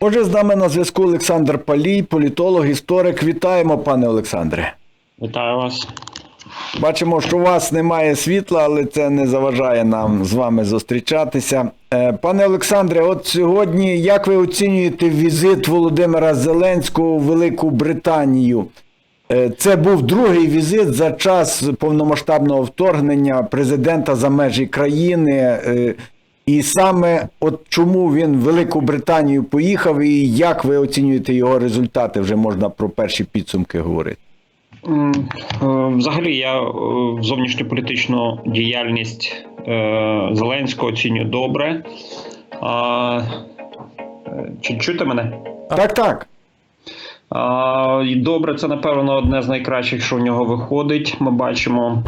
Отже, з нами на зв'язку Олександр Палій, політолог, історик. Вітаємо, пане Олександре. Вітаю вас. Бачимо, що у вас немає світла, але це не заважає нам з вами зустрічатися. Е, Пане Олександре, от сьогодні як ви оцінюєте візит Володимира Зеленського у Велику Британію? Е, Це був другий візит за час повномасштабного вторгнення президента за межі країни. Е, І саме от чому він в Велику Британію поїхав, і як ви оцінюєте його результати? Вже можна про перші підсумки говорити. Е, Взагалі, я зовнішньополітичну діяльність Зеленського оцінюю добре. Чи чути мене? Так, так. Добре, це напевно одне з найкращих, що в нього виходить. Ми бачимо.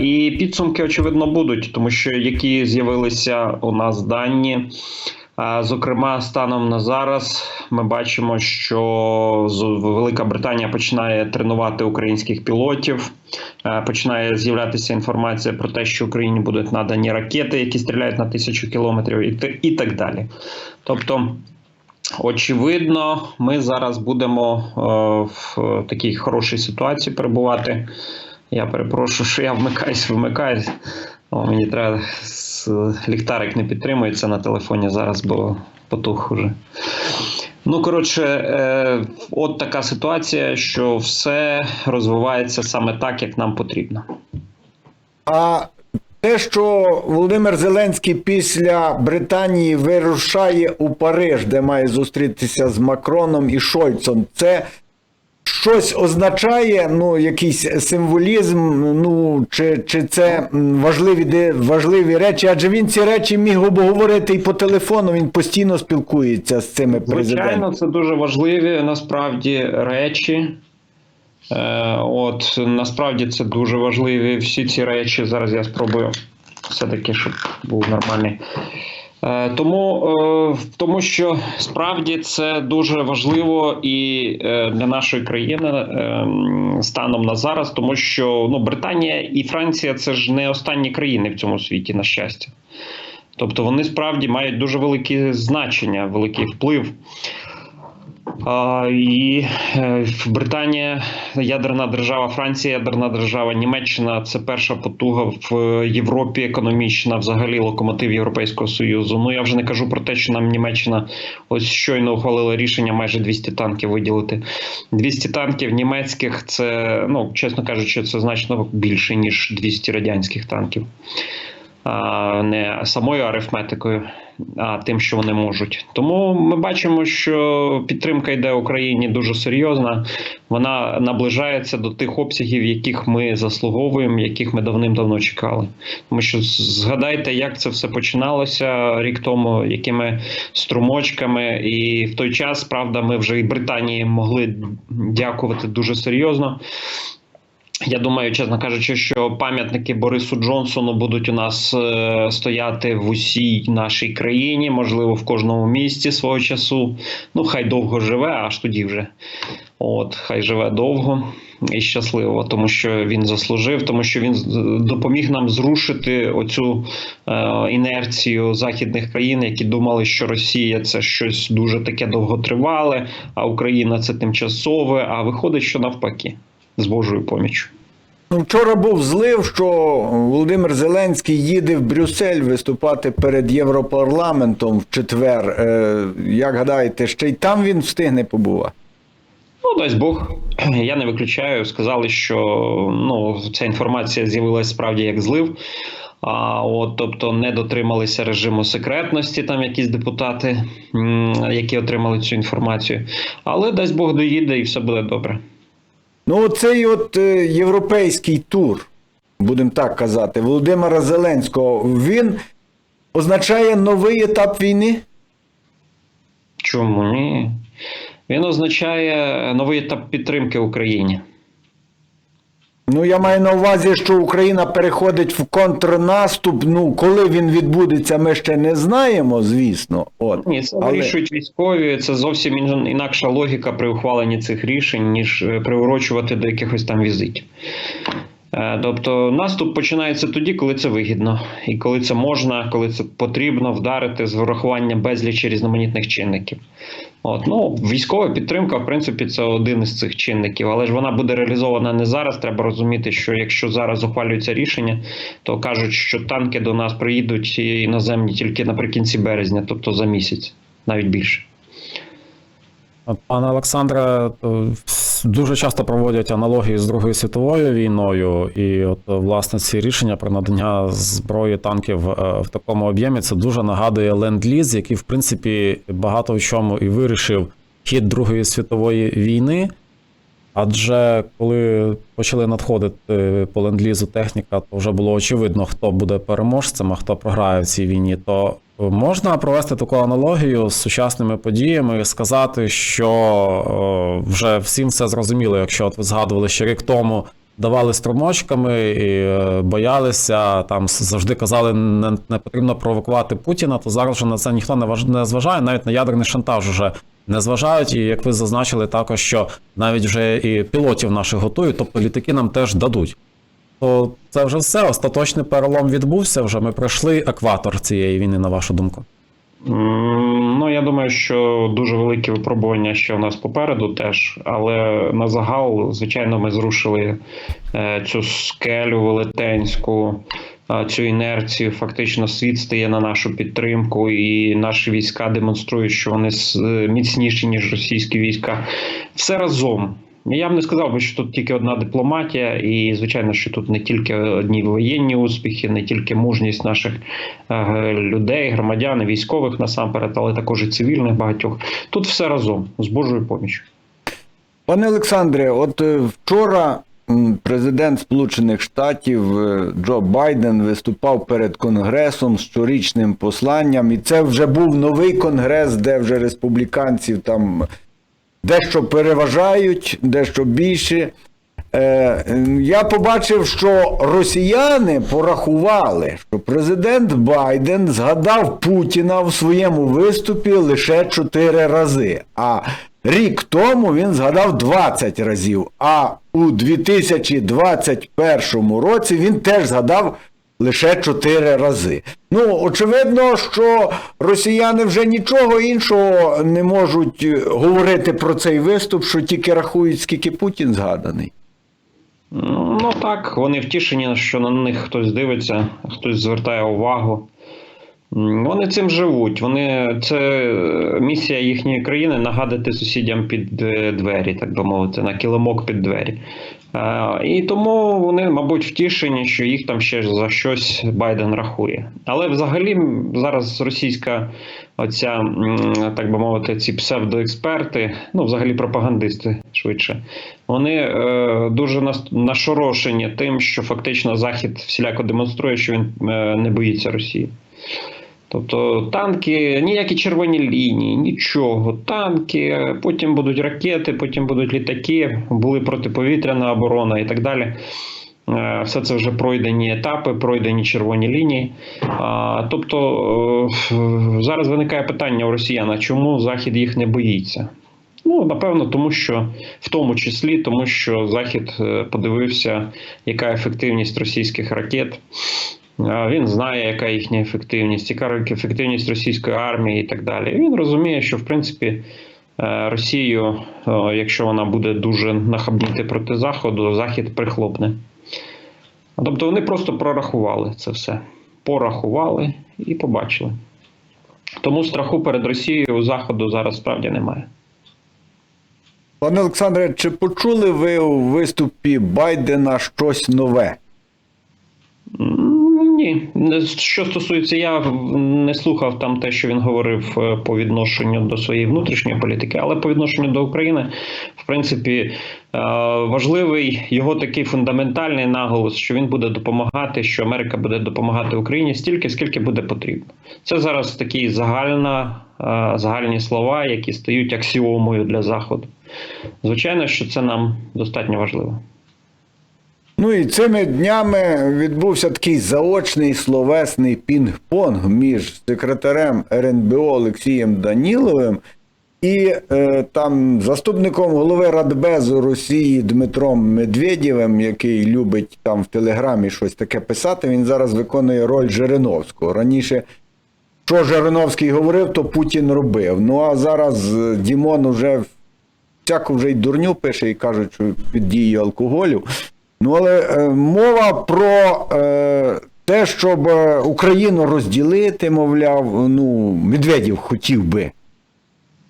І підсумки, очевидно, будуть, тому що які з'явилися у нас дані. Зокрема, станом на зараз ми бачимо, що Велика Британія починає тренувати українських пілотів. Починає з'являтися інформація про те, що Україні будуть надані ракети, які стріляють на тисячу кілометрів, і так далі. Тобто, Очевидно, ми зараз будемо е, в такій хорошій ситуації перебувати. Я перепрошую, що я вмикаюсь. О, мені треба ліхтарик не підтримується на телефоні зараз, бо потух уже. Ну, коротше, е, от така ситуація, що все розвивається саме так, як нам потрібно. А те, що Володимир Зеленський після Британії вирушає у Париж, де має зустрітися з Макроном і Шольцом, це щось означає, ну, якийсь символізм, ну, чи, чи це важливі, важливі речі, адже він ці речі міг обговорити і по телефону, він постійно спілкується з цими президентами. Звичайно, це дуже важливі насправді речі. Е, от насправді це дуже важливі всі ці речі. Зараз я спробую все-таки, щоб був нормальний. Е, тому, е, тому що справді це дуже важливо і для нашої країни станом на зараз, тому що ну, Британія і Франція це ж не останні країни в цьому світі, на щастя. Тобто вони справді мають дуже велике значення, великий вплив. І е, Британія ядерна держава, Франція, ядерна держава, Німеччина це перша потуга в Європі, економічна, взагалі локомотив Європейського Союзу. Ну я вже не кажу про те, що нам Німеччина ось щойно ухвалила рішення майже 200 танків виділити. 200 танків німецьких це, ну чесно кажучи, це значно більше ніж 200 радянських танків. Не самою арифметикою, а тим, що вони можуть. Тому ми бачимо, що підтримка йде Україні дуже серйозна. Вона наближається до тих обсягів, яких ми заслуговуємо, яких ми давним-давно чекали. Тому що згадайте, як це все починалося рік тому, якими струмочками, і в той час, правда, ми вже і Британії могли дякувати дуже серйозно. Я думаю, чесно кажучи, що пам'ятники Борису Джонсону будуть у нас е, стояти в усій нашій країні, можливо, в кожному місті свого часу. Ну, хай довго живе, аж тоді вже. От, хай живе довго і щасливо, тому що він заслужив, тому що він допоміг нам зрушити оцю е, інерцію західних країн, які думали, що Росія це щось дуже таке довготривале, а Україна це тимчасове. А виходить, що навпаки з Божою поміччю. Ну, Вчора був злив, що Володимир Зеленський їде в Брюссель виступати перед Європарламентом в четвер. Е, Як гадаєте, ще й там він встигне побувати? Ну, дасть Бог, я не виключаю. Сказали, що ну, ця інформація з'явилася справді як злив. А от, тобто не дотрималися режиму секретності, там якісь депутати, які отримали цю інформацію. Але дасть Бог доїде і все буде добре. Ну, оцей от е, європейський тур, будемо так казати, Володимира Зеленського, він означає новий етап війни? Чому ні? Він означає новий етап підтримки Україні. Ну, я маю на увазі, що Україна переходить в контрнаступ. Ну, коли він відбудеться, ми ще не знаємо, звісно. От. Ні, це Але- вирішують військові. Це зовсім інакша логіка при ухваленні цих рішень, ніж е, приурочувати до якихось там візитів. Е, Тобто наступ починається тоді, коли це вигідно, і коли це можна, коли це потрібно вдарити з врахуванням безлічі різноманітних чинників. От ну військова підтримка, в принципі, це один із цих чинників, але ж вона буде реалізована не зараз. Треба розуміти, що якщо зараз ухвалюється рішення, то кажуть, що танки до нас приїдуть іноземні тільки наприкінці березня, тобто за місяць, навіть більше. Пане Олександре, е, дуже часто проводять аналогії з Другою світовою війною, і от е, власне ці рішення про надання зброї танків е, в такому об'ємі це дуже нагадує ленд-ліз, який в принципі багато в чому і вирішив хід Другої світової війни. Адже коли почали надходити по ленд-лізу техніка, то вже було очевидно, хто буде переможцем, а хто програє в цій війні. То можна провести таку аналогію з сучасними подіями сказати, що е, вже всім все зрозуміло, якщо от ви згадували, що рік тому давали струмочками і е, боялися, там завжди казали, не, не потрібно провокувати Путіна, то зараз вже на це ніхто не важ- не зважає, навіть на ядерний шантаж вже не зважають. І як ви зазначили, також що навіть вже і пілотів наших готують, тобто літаки нам теж дадуть. То це вже все. Остаточний перелом відбувся. Вже ми пройшли екватор цієї війни, на вашу думку. Ну, я думаю, що дуже великі випробування ще у нас попереду теж, але на загал, звичайно, ми зрушили е, цю скелю велетенську, цю інерцію. Фактично, світ стає на нашу підтримку, і наші війська демонструють, що вони е, міцніші, ніж російські війська. Все разом. Я б не сказав би, що тут тільки одна дипломатія, і звичайно, що тут не тільки одні воєнні успіхи, не тільки мужність наших е, людей, громадян, військових насамперед, але також і цивільних багатьох. Тут все разом з Божою поміччю. Пане Олександре, от е, вчора президент Сполучених Штатів е, Джо Байден виступав перед Конгресом з щорічним посланням, і це вже був новий конгрес, де вже республіканців там дещо переважають, дещо більше. Е, Я побачив, що росіяни порахували, що президент Байден згадав Путіна в своєму виступі лише 4 рази. А рік тому він згадав 20 разів. А у 2021 році він теж згадав лише 4 рази. Ну, очевидно, що росіяни вже нічого іншого не можуть е, говорити про цей виступ, що тільки рахують, скільки Путін згаданий. Ну так, вони втішені, що на них хтось дивиться, хтось звертає увагу. Вони цим живуть. Вони це е, місія їхньої країни нагадати сусідям під е, двері, так би мовити, на килимок під двері. І тому вони, мабуть, втішені, що їх там ще за щось Байден рахує. Але взагалі зараз російська оця, так би мовити, ці псевдоексперти, ну взагалі пропагандисти швидше, вони е, дуже нашорошені тим, що фактично Захід всіляко демонструє, що він е, не боїться Росії. Тобто танки, ніякі червоні лінії, нічого. Танки, потім будуть ракети, потім будуть літаки, були протиповітряна оборона і так далі. Е, Все це вже пройдені етапи, пройдені червоні лінії. Тобто е, зараз виникає питання у росіян, чому Захід їх не боїться? Ну, напевно, тому що в тому числі тому, що Захід е, подивився, яка ефективність російських ракет. Він знає, яка їхня ефективність, яка ефективність російської армії і так далі. Він розуміє, що в принципі е, Росію, якщо вона буде дуже нахабніти проти Заходу, Захід прихлопне. Тобто вони просто прорахували це все. Порахували і побачили. Тому страху перед Росією у Заходу зараз справді немає. Пане Олександре, чи почули ви у виступі Байдена щось нове? М, що стосується, я не слухав там те, що він говорив е, по відношенню до своєї внутрішньої політики, але по відношенню до України, в принципі, е, важливий його такий фундаментальний наголос, що він буде допомагати, що Америка буде допомагати Україні стільки, скільки буде потрібно. Це зараз такі загальна, е, загальні слова, які стають аксіомою для Заходу. Звичайно, що це нам достатньо важливо. Ну і цими днями відбувся такий заочний словесний пінг-понг між секретарем РНБО Олексієм Даніловим І е, там заступником голови Радбезу Росії Дмитром Медведєвим, який любить там в Телеграмі щось таке писати, він зараз виконує роль Жириновського. Раніше, що Жириновський говорив, то Путін робив. Ну а зараз е, Дімон уже всяку вже й дурню пише і кажуть, що під дією алкоголю. Ну, але е, мова про е, те, щоб е, Україну розділити, мовляв, ну, Медведєв хотів би.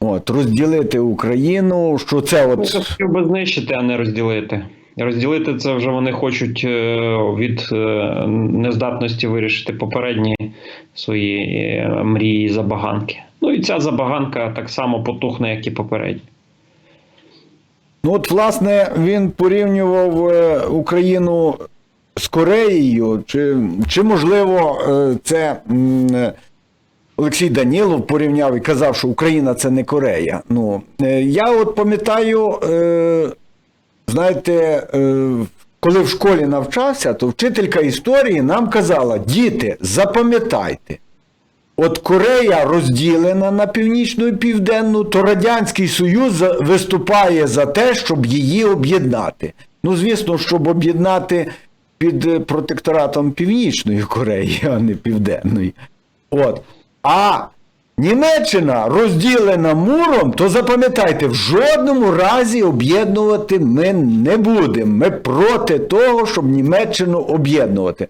От, розділити Україну, що це от. це хотів би знищити, а не розділити. Розділити це вже вони хочуть е, від е, нездатності вирішити попередні свої мрії забаганки. Ну і ця забаганка так само потухне, як і попередні. Ну, от, власне, він порівнював е, Україну з Кореєю, чи, чи можливо, е, це е, Олексій Данілов порівняв і казав, що Україна це не Корея. Ну, я от пам'ятаю, знаєте, коли в школі навчався, то вчителька історії нам казала: діти, запам'ятайте. От Корея розділена на північну і південну, то Радянський Союз виступає за те, щоб її об'єднати. Ну, звісно, щоб об'єднати під е, протекторатом Північної Кореї, а не Південної. От. А Німеччина розділена муром, то запам'ятайте, в жодному разі об'єднувати ми не будемо. Ми проти того, щоб Німеччину об'єднувати.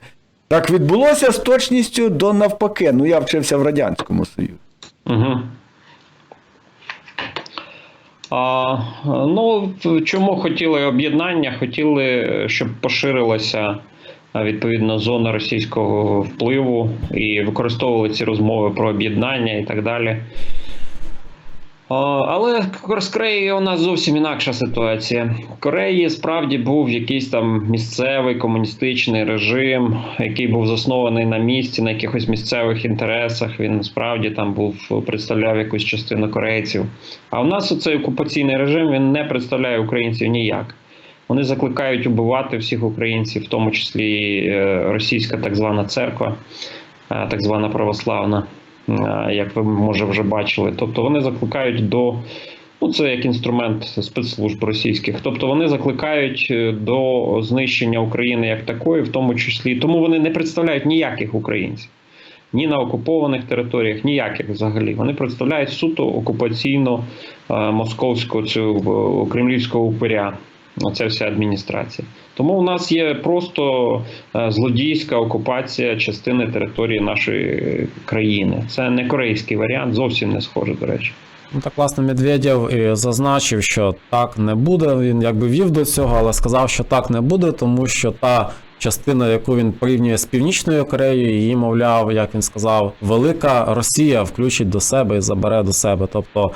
Так відбулося з точністю до навпаки. Ну, я вчився в Радянському Союзі. Угу. А, ну, чому хотіли об'єднання? Хотіли, щоб поширилася відповідно зона російського впливу і використовували ці розмови про об'єднання і так далі. Але з Кореєю у нас зовсім інакша ситуація. В Кореї справді був якийсь там місцевий комуністичний режим, який був заснований на місці, на якихось місцевих інтересах. Він справді там був представляв якусь частину корейців. А у нас оцей окупаційний режим він не представляє українців ніяк. Вони закликають убивати всіх українців, в тому числі е, російська так звана церква, е, так звана православна, як ви може вже бачили. Тобто вони закликають до. Ну, це як інструмент спецслужб російських. Тобто вони закликають е, до знищення України як такої, в тому числі. Тому вони не представляють ніяких українців. Ні на окупованих територіях, ніяких взагалі. Вони представляють суто окупаційну е, цю е, кремлівського упиря. Оця вся адміністрація. Тому у нас є просто е, злодійська окупація частини території нашої країни. Це не корейський варіант, зовсім не схоже, до речі. Ну так, власне, Медведєв і зазначив, що так не буде. Він якби вів до цього, але сказав, що так не буде, тому що та частина, яку він порівнює з Північною Кореєю, її, мовляв, як він сказав, велика Росія включить до себе і забере до себе. Тобто.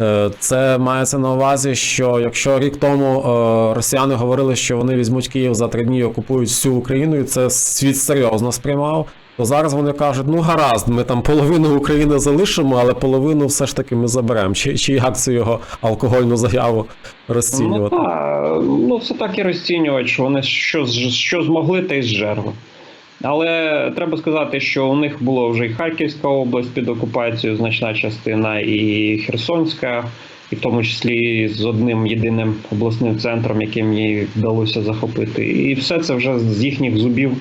Е, Це мається на увазі, що якщо рік тому е, росіяни говорили, що вони візьмуть Київ за три дні і окупують всю Україну, і це світ серйозно сприймав, то зараз вони кажуть: ну гаразд, ми там половину України залишимо, але половину все ж таки ми заберемо. Чи, чи як це його алкогольну заяву Ну, розцінювати? та, ну, це так і розцінювати, що вони що, що змогли, те й зжерли. Але треба сказати, що у них була вже і Харківська область під окупацією, значна частина, і Херсонська, і в тому числі з одним єдиним обласним центром, яким їй вдалося захопити. І все це вже з їхніх зубів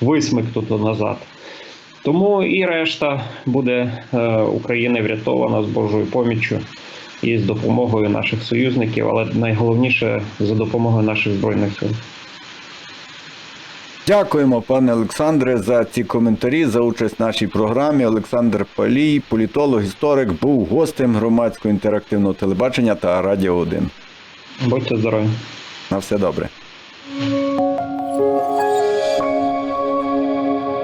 висмикнуто назад. Тому і решта буде е, України врятована з Божою поміччю і з допомогою наших союзників, але найголовніше за допомогою наших збройних сил. Дякуємо, пане Олександре, за ці коментарі, за участь в нашій програмі. Олександр Палій, політолог, історик, був гостем громадського інтерактивного телебачення та Радіо 1. Будьте здорові! На все добре.